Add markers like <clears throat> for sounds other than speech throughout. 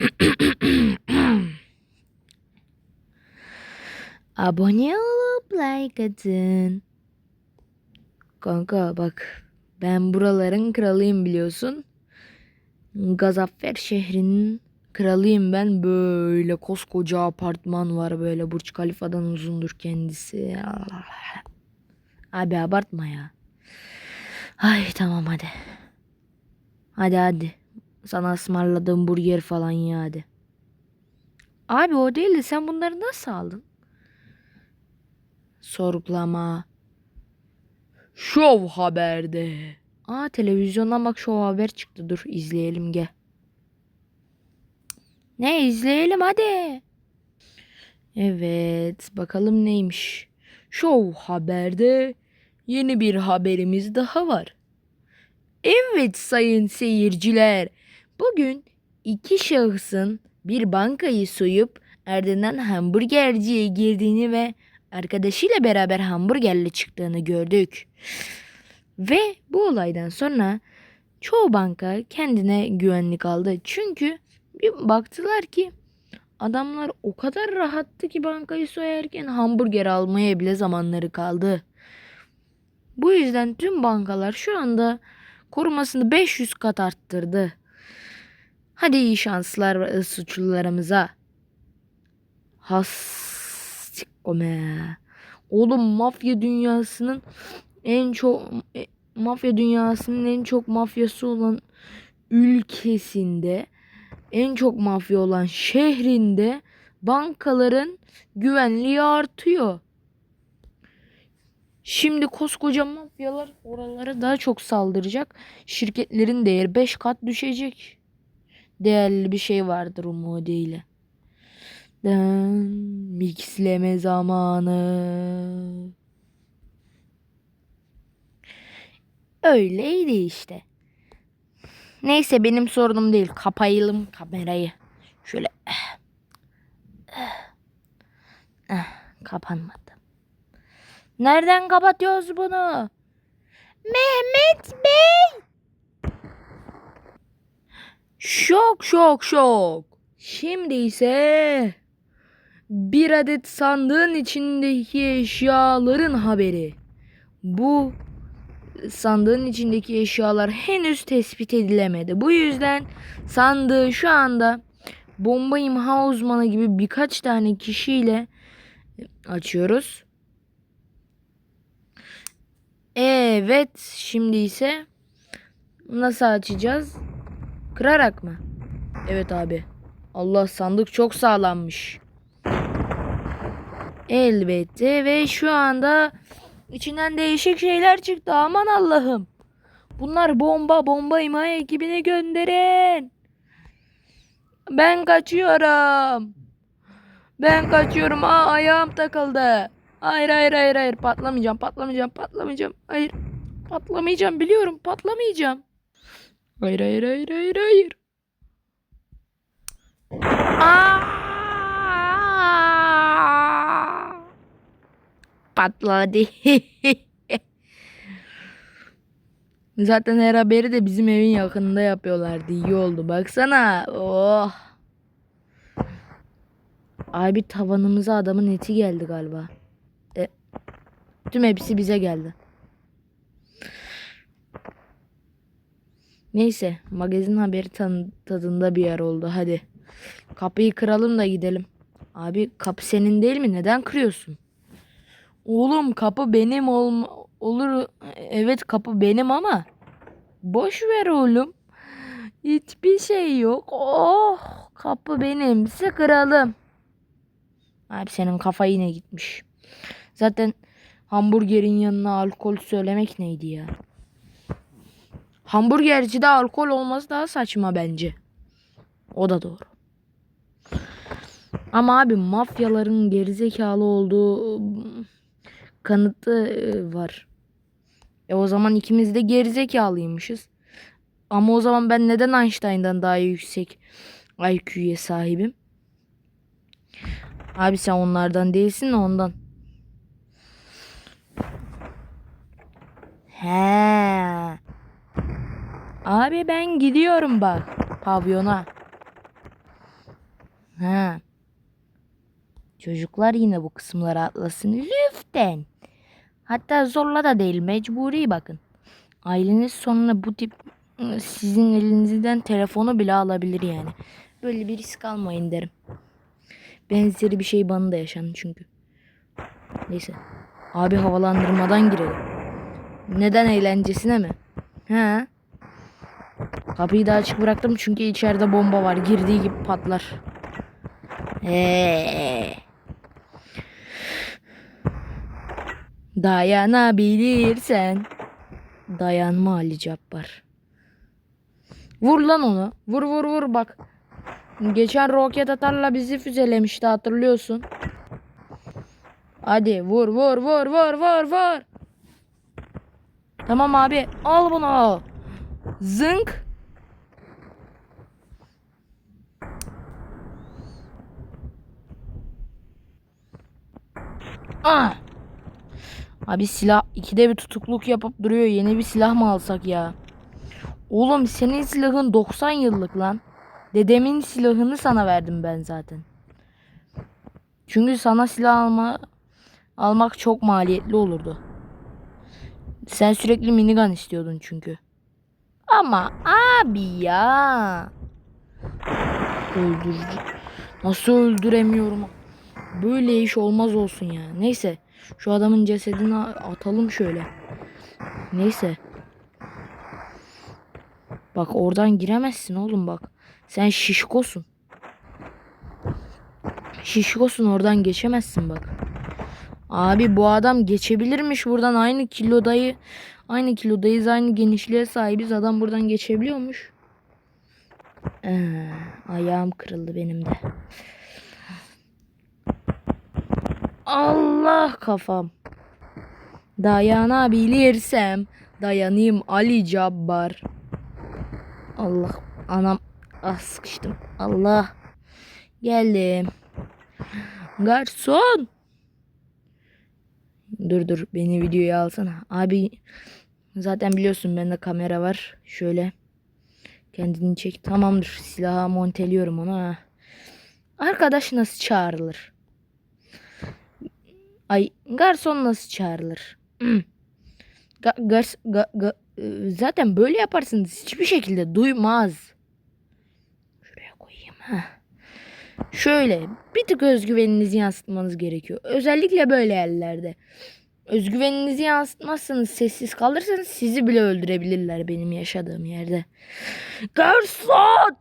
<clears throat> Abone olup like atın. Kanka bak ben buraların kralıyım biliyorsun. Gazaffer şehrinin kralıyım ben. Böyle koskoca apartman var böyle Burç Kalifa'dan uzundur kendisi. Abi abartma ya. Ay tamam hadi. Hadi hadi. Sana ısmarladığım burger falan ya hadi. Abi o değil de sen bunları nasıl aldın? Sorgulama. Şov haberde. Aa televizyondan bak şov haber çıktı. Dur izleyelim gel. Ne izleyelim hadi. Evet bakalım neymiş. Şov haberde yeni bir haberimiz daha var. Evet sayın seyirciler. Bugün iki şahısın bir bankayı soyup ardından hamburgerciye girdiğini ve arkadaşıyla beraber hamburgerle çıktığını gördük. Ve bu olaydan sonra çoğu banka kendine güvenlik aldı. Çünkü bir baktılar ki adamlar o kadar rahattı ki bankayı soyarken hamburger almaya bile zamanları kaldı. Bu yüzden tüm bankalar şu anda korumasını 500 kat arttırdı. Hadi iyi şanslar e, suçlularımıza. Hastikome. Oğlum mafya dünyasının en çok e, mafya dünyasının en çok mafyası olan ülkesinde en çok mafya olan şehrinde bankaların güvenliği artıyor. Şimdi koskoca mafyalar oralara daha çok saldıracak. Şirketlerin değeri 5 kat düşecek. Değerli bir şey vardır umudiyle. Den mixleme zamanı. Öyleydi işte. Neyse benim sorunum değil. Kapayalım kamerayı. Şöyle. Eh, kapanmadı. Nereden kapatıyoruz bunu? Mehmet Bey. Şok şok şok. Şimdi ise bir adet sandığın içindeki eşyaların haberi. Bu sandığın içindeki eşyalar henüz tespit edilemedi. Bu yüzden sandığı şu anda bomba imha uzmanı gibi birkaç tane kişiyle açıyoruz. Evet, şimdi ise nasıl açacağız? Kırarak mı? Evet abi. Allah sandık çok sağlammış. Elbette ve şu anda içinden değişik şeyler çıktı. Aman Allah'ım. Bunlar bomba bomba imha ekibine gönderin. Ben kaçıyorum. Ben kaçıyorum. Aa ayağım takıldı. Hayır hayır hayır hayır patlamayacağım patlamayacağım patlamayacağım. Hayır patlamayacağım biliyorum patlamayacağım. Hayır hayır hayır hayır hayır. Patladı. <laughs> Zaten her haberi de bizim evin yakınında yapıyorlardı. İyi oldu. Baksana. Oh. Abi tavanımıza adamın eti geldi galiba. E, tüm hepsi bize geldi. Neyse magazin haberi tadında bir yer oldu hadi. Kapıyı kıralım da gidelim. Abi kapı senin değil mi? Neden kırıyorsun? Oğlum kapı benim olma olur. Evet kapı benim ama boş ver oğlum. Hiçbir şey yok. Oh kapı benimse kıralım. Abi senin kafa yine gitmiş. Zaten hamburgerin yanına alkol söylemek neydi ya? Hamburgercide alkol olması daha saçma bence. O da doğru. Ama abi mafyaların gerizekalı olduğu kanıtı e, var. E o zaman ikimiz de gerizekalıymışız. Ama o zaman ben neden Einstein'dan daha yüksek IQ'ye sahibim? Abi sen onlardan değilsin de ondan. He. Abi ben gidiyorum bak pavyona. Ha. Çocuklar yine bu kısımlara atlasın. Lütfen. Hatta zorla da değil mecburi bakın. Aileniz sonra bu tip ıı, sizin elinizden telefonu bile alabilir yani. Böyle bir risk almayın derim. Benzeri bir şey bana da yaşandı çünkü. Neyse. Abi havalandırmadan girelim. Neden eğlencesine mi? He. Kapıyı da açık bıraktım çünkü içeride bomba var. Girdiği gibi patlar. Eee. Dayanabilirsen. Dayanma Ali Cabbar. Vur lan onu. Vur vur vur bak. Geçen roket atarla bizi füzelemişti hatırlıyorsun. Hadi vur vur vur vur vur vur. Tamam abi al bunu. Zınk. Ah. Abi silah ikide bir tutukluk yapıp duruyor. Yeni bir silah mı alsak ya? Oğlum senin silahın 90 yıllık lan. Dedemin silahını sana verdim ben zaten. Çünkü sana silah alma almak çok maliyetli olurdu. Sen sürekli minigun istiyordun çünkü. Ama abi ya. Öldürücü. Nasıl öldüremiyorum? Böyle iş olmaz olsun ya. Neyse. Şu adamın cesedini atalım şöyle. Neyse. Bak oradan giremezsin oğlum bak. Sen şişkosun. Şişkosun oradan geçemezsin bak. Abi bu adam geçebilirmiş buradan aynı kilodayı aynı kilodayız aynı genişliğe sahibiz adam buradan geçebiliyormuş. Ee, ayağım kırıldı benim de. Allah kafam. Dayanabilirsem dayanayım Ali Cabbar. Allah anam ah sıkıştım. Allah. Geldim. Garson. Dur dur beni videoya alsana. Abi zaten biliyorsun bende kamera var. Şöyle kendini çek. Tamamdır. Silahı monteliyorum onu. Ha. Arkadaş nasıl çağrılır? Ay garson nasıl çağrılır? Hmm. Ga, gars, ga, ga, e, zaten böyle yaparsınız hiçbir şekilde duymaz. Şuraya koyayım ha. Şöyle bir tık özgüveninizi yansıtmanız gerekiyor. Özellikle böyle yerlerde. Özgüveninizi yansıtmazsanız sessiz kalırsanız sizi bile öldürebilirler benim yaşadığım yerde. Garson!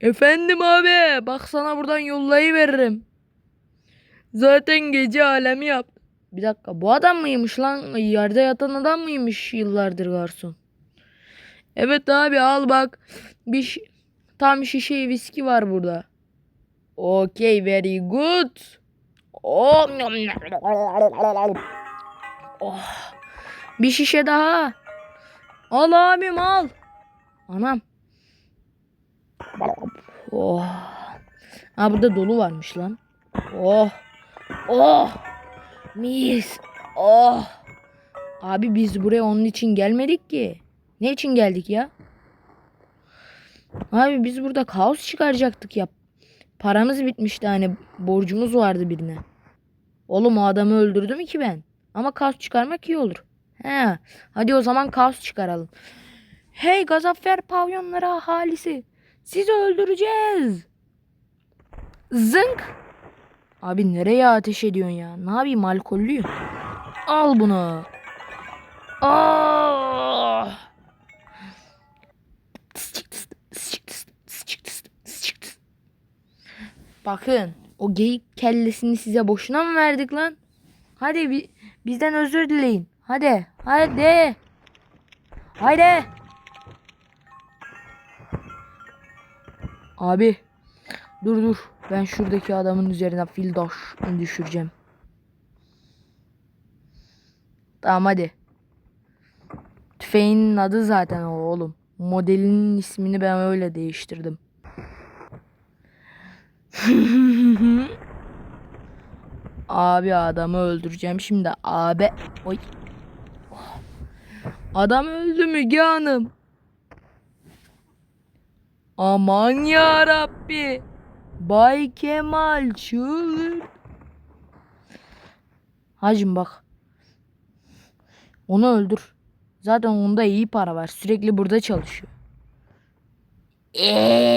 Efendim abi bak sana buradan yollayı veririm. Zaten gece alemi yap. Bir dakika bu adam mıymış lan? Yerde yatan adam mıymış yıllardır garson? Evet abi al bak. Bir tam şişe viski var burada. Okay very good. Oh. oh. Bir şişe daha. Al abim al. Anam. Oh. Ha burada dolu varmış lan. Oh. Oh. Mis. Oh. Abi biz buraya onun için gelmedik ki. Ne için geldik ya? Abi biz burada kaos çıkaracaktık ya. Paramız bitmişti hani borcumuz vardı birine. Oğlum o adamı öldürdüm ki ben. Ama kaos çıkarmak iyi olur. He. Hadi o zaman kaos çıkaralım. Hey Gazaffer pavyonları ahalisi. Sizi öldüreceğiz. Zınk. Abi nereye ateş ediyorsun ya? Ne yapayım alkollüyüm. Al bunu. Ah. Bakın o geyik kellesini size boşuna mı verdik lan? Hadi bi- bizden özür dileyin. Hadi. Hadi. Haydi. Abi. Dur dur. Ben şuradaki adamın üzerine fil daş düşüreceğim. Tamam hadi. Tüfeğin adı zaten o oğlum. Modelinin ismini ben öyle değiştirdim. <laughs> Abi adamı öldüreceğim şimdi. Abi. Oy. Adam öldü Müge Hanım. Aman ya Rabbi. Bay Kemal çığlık. Hacım bak. Onu öldür. Zaten onda iyi para var. Sürekli burada çalışıyor. Eee.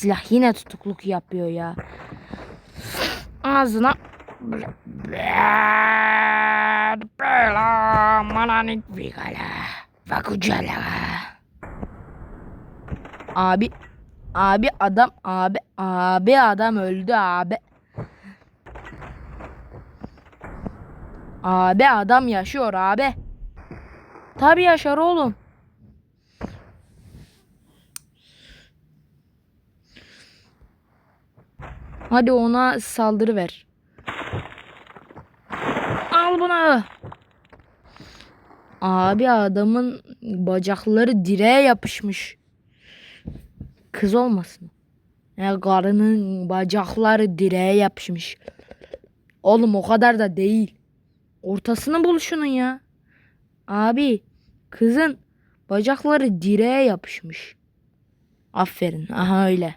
Silah yine tutukluk yapıyor ya. Ağzına Bela mananik vigala Vakucala Abi Abi adam abi abi adam öldü abi. Abi adam yaşıyor abi. Tabi yaşar oğlum. Hadi ona saldırı ver. Al bunu. Abi adamın bacakları direğe yapışmış. Kız olmasın. Ya karının bacakları direğe yapışmış. Oğlum o kadar da değil. Ortasını bul şunun ya. Abi kızın bacakları direğe yapışmış. Aferin. Aha öyle.